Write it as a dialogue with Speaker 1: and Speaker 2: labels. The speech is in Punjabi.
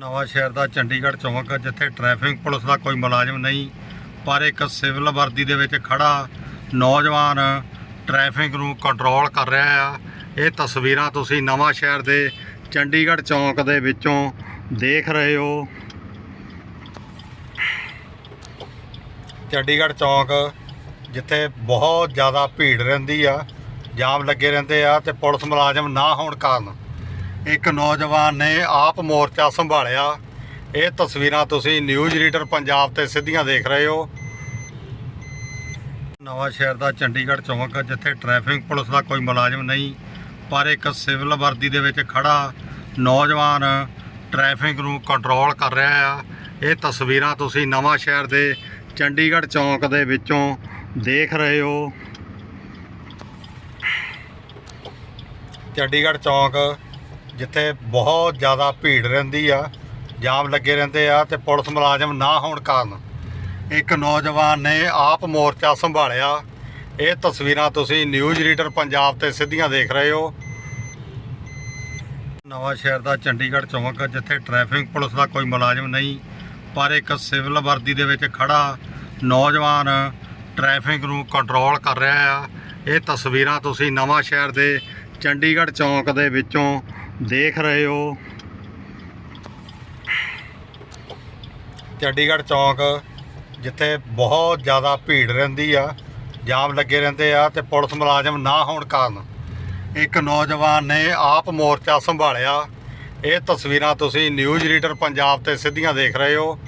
Speaker 1: ਨਵਾਂ ਸ਼ਹਿਰ ਦਾ ਚੰਡੀਗੜ੍ਹ ਚੌਂਕ ਜਿੱਥੇ ਟ੍ਰੈਫਿਕ ਪੁਲਿਸ ਦਾ ਕੋਈ ਮੁਲਾਜ਼ਮ ਨਹੀਂ, ਪਰ ਇੱਕ ਸਿਵਲ ਵਰਦੀ ਦੇ ਵਿੱਚ ਖੜਾ ਨੌਜਵਾਨ ਟ੍ਰੈਫਿਕ ਨੂੰ ਕੰਟਰੋਲ ਕਰ ਰਿਹਾ ਆ। ਇਹ ਤਸਵੀਰਾਂ ਤੁਸੀਂ ਨਵਾਂ ਸ਼ਹਿਰ ਦੇ ਚੰਡੀਗੜ੍ਹ ਚੌਂਕ ਦੇ ਵਿੱਚੋਂ ਦੇਖ ਰਹੇ ਹੋ। ਚੰਡੀਗੜ੍ਹ ਚੌਂਕ, ਜਿੱਥੇ ਬਹੁਤ ਜ਼ਿਆਦਾ ਭੀੜ ਰਹਿੰਦੀ ਆ, ਜਾਮ ਲੱਗੇ ਰਹਿੰਦੇ ਆ ਤੇ ਪੁਲਿਸ ਮੁਲਾਜ਼ਮ ਨਾ ਹੋਣ ਕਾਰਨ। ਇੱਕ ਨੌਜਵਾਨ ਨੇ ਆਪ ਮੋਰਚਾ ਸੰਭਾਲਿਆ। ਇਹ ਤਸਵੀਰਾਂ ਤੁਸੀਂ ਨਿਊਜ਼ ਰੀਡਰ ਪੰਜਾਬ ਤੇ ਸਿੱਧੀਆਂ ਦੇਖ ਰਹੇ ਹੋ। ਨਵਾਂ ਸ਼ਹਿਰ ਦਾ ਚੰਡੀਗੜ੍ਹ ਚੌਂਕ ਜਿੱਥੇ ਟ੍ਰੈਫਿਕ ਪੁਲਿਸ ਦਾ ਕੋਈ ਮੁਲਾਜ਼ਮ ਨਹੀਂ, ਪਰ ਇੱਕ ਸਿਵਲ ਵਰਦੀ ਦੇ ਵਿੱਚ ਖੜਾ ਨੌਜਵਾਨ ਟ੍ਰੈਫਿਕ ਨੂੰ ਕੰਟਰੋਲ ਕਰ ਰਿਹਾ ਆ। ਇਹ ਤਸਵੀਰਾਂ ਤੁਸੀਂ ਨਵਾਂ ਸ਼ਹਿਰ ਦੇ ਚੰਡੀਗੜ੍ਹ ਚੌਂਕ ਦੇ ਵਿੱਚੋਂ ਦੇਖ ਰਹੇ ਹੋ। ਚੰਡੀਗੜ੍ਹ ਚੌਂਕ ਜਿੱਥੇ ਬਹੁਤ ਜ਼ਿਆਦਾ ਭੀੜ ਰਹਿੰਦੀ ਆ, ਜਾਮ ਲੱਗੇ ਰਹਿੰਦੇ ਆ ਤੇ ਪੁਲਿਸ ਮੁਲਾਜ਼ਮ ਨਾ ਹੋਣ ਕਾਰਨ ਇੱਕ ਨੌਜਵਾਨ ਨੇ ਆਪ ਮੋਰਚਾ ਸੰਭਾਲਿਆ। ਇਹ ਤਸਵੀਰਾਂ ਤੁਸੀਂ ਨਿਊਜ਼ ਰੀਡਰ ਪੰਜਾਬ ਤੇ ਸਿੱਧੀਆਂ ਦੇਖ ਰਹੇ ਹੋ। ਨਵਾਂ ਸ਼ਹਿਰ ਦਾ ਚੰਡੀਗੜ੍ਹ ਚੌਂਕ ਜਿੱਥੇ ਟ੍ਰੈਫਿਕ ਪੁਲਿਸ ਦਾ ਕੋਈ ਮੁਲਾਜ਼ਮ ਨਹੀਂ, ਪਰ ਇੱਕ ਸਿਵਲ ਵਰਦੀ ਦੇ ਵਿੱਚ ਖੜਾ ਨੌਜਵਾਨ ਟ੍ਰੈਫਿਕ ਨੂੰ ਕੰਟਰੋਲ ਕਰ ਰਿਹਾ ਆ। ਇਹ ਤਸਵੀਰਾਂ ਤੁਸੀਂ ਨਵਾਂ ਸ਼ਹਿਰ ਦੇ ਚੰਡੀਗੜ੍ਹ ਚੌਂਕ ਦੇ ਵਿੱਚੋਂ ਦੇਖ ਰਹੇ ਹੋ। ਚੰਡੀਗੜ੍ਹ ਚੌਂਕ ਜਿੱਥੇ ਬਹੁਤ ਜ਼ਿਆਦਾ ਭੀੜ ਰਹਿੰਦੀ ਆ, ਜਾਮ ਲੱਗੇ ਰਹਿੰਦੇ ਆ ਤੇ ਪੁਲਿਸ ਮੁਲਾਜ਼ਮ ਨਾ ਹੋਣ ਕਾਰਨ ਇੱਕ ਨੌਜਵਾਨ ਨੇ ਆਪ ਮੋਰਚਾ ਸੰਭਾਲਿਆ। ਇਹ ਤਸਵੀਰਾਂ ਤੁਸੀਂ ਨਿਊਜ਼ ਰੀਡਰ ਪੰਜਾਬ ਤੇ ਸਿੱਧੀਆਂ ਦੇਖ ਰਹੇ ਹੋ।